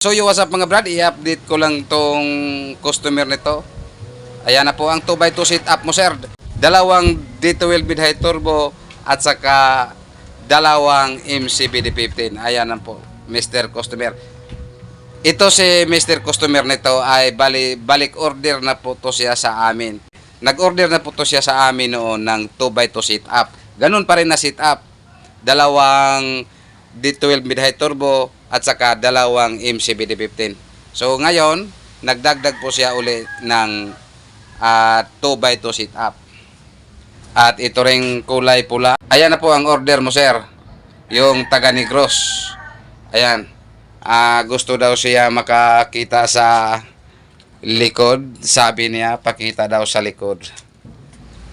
So yo what's up mga brad, i-update ko lang tong customer nito. Ayan na po ang 2x2 setup mo sir. Dalawang D12 mid high turbo at saka dalawang MCBD15. Ayan na po, Mr. Customer. Ito si Mr. Customer nito ay bali, balik order na po to siya sa amin. Nag-order na po to siya sa amin noon ng 2x2 setup. Ganun pa rin na setup. Dalawang D12 mid high turbo at saka dalawang MCBD15. So ngayon, nagdagdag po siya uli ng ah, 2x2 setup. At ito ring kulay pula. Ayan na po ang order mo sir. Yung taga Negros. Ayan. Ah, gusto daw siya makakita sa likod. Sabi niya, pakita daw sa likod.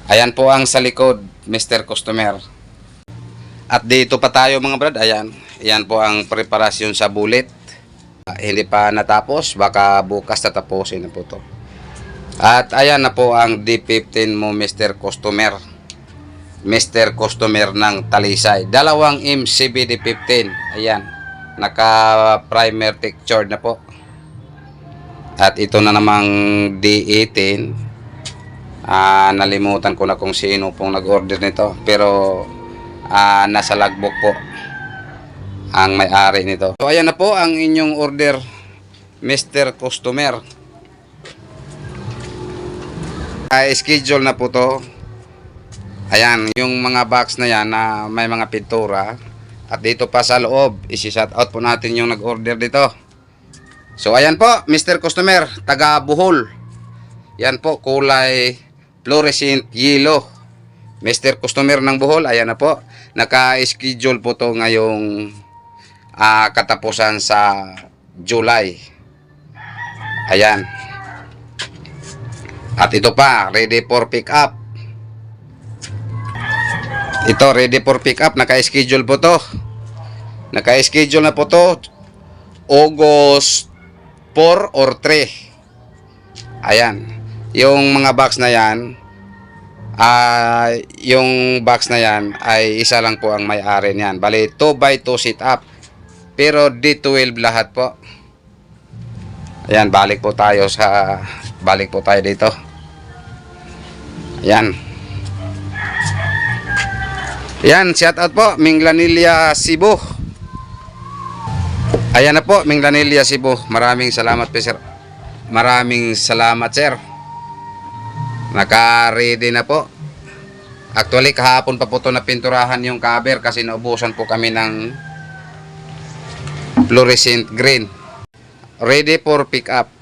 Ayan po ang sa likod, Mr. Customer. At dito pa tayo mga brad, ayan. Ayan po ang preparasyon sa bullet. Ah, hindi pa natapos, baka bukas tatapusin na po to. At ayan na po ang D15 mo Mr. Customer. Mr. Customer ng Talisay. Dalawang MCB D15. Ayan. Naka primer picture na po. At ito na namang D18. Ah, nalimutan ko na kung sino pong nag-order nito. Pero ah, nasa logbook po ang may-ari nito. So ayan na po ang inyong order Mr. Customer. Ay schedule na po to. Ayan, yung mga box na yan na may mga pintura. At dito pa sa loob, isi-shout out po natin yung nag-order dito. So ayan po, Mr. Customer, taga Bohol. Yan po, kulay fluorescent yellow. Mr. Customer ng Bohol, ayan na po. Naka-schedule po to ngayong ah, katapusan sa July. Ayan. At ito pa, ready for pick up. Ito, ready for pick up. Naka-schedule po to. Naka-schedule na po to. August 4 or 3. Ayan. Yung mga box na yan, ah yung box na yan ay isa lang po ang may-ari niyan. Bali, 2 by 2 sit up. Pero D12 lahat po. Ayan, balik po tayo sa balik po tayo dito. Ayan. Ayan, shout out po, Minglanilla Cebu. Ayan na po, Minglanilla Cebu. Maraming salamat po, sir. Maraming salamat, sir. Naka-ready na po. Actually, kahapon pa po ito napinturahan yung cover kasi naubusan po kami ng fluorescent green. Ready for pick up.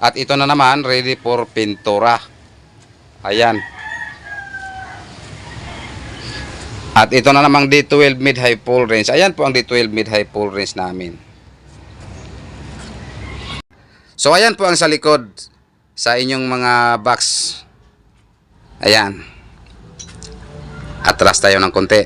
At ito na naman, ready for pintura. Ayan. At ito na namang D12 mid-high full range. Ayan po ang D12 mid-high full range namin. So ayan po ang sa likod sa inyong mga box. Ayan. Atras tayo ng konti.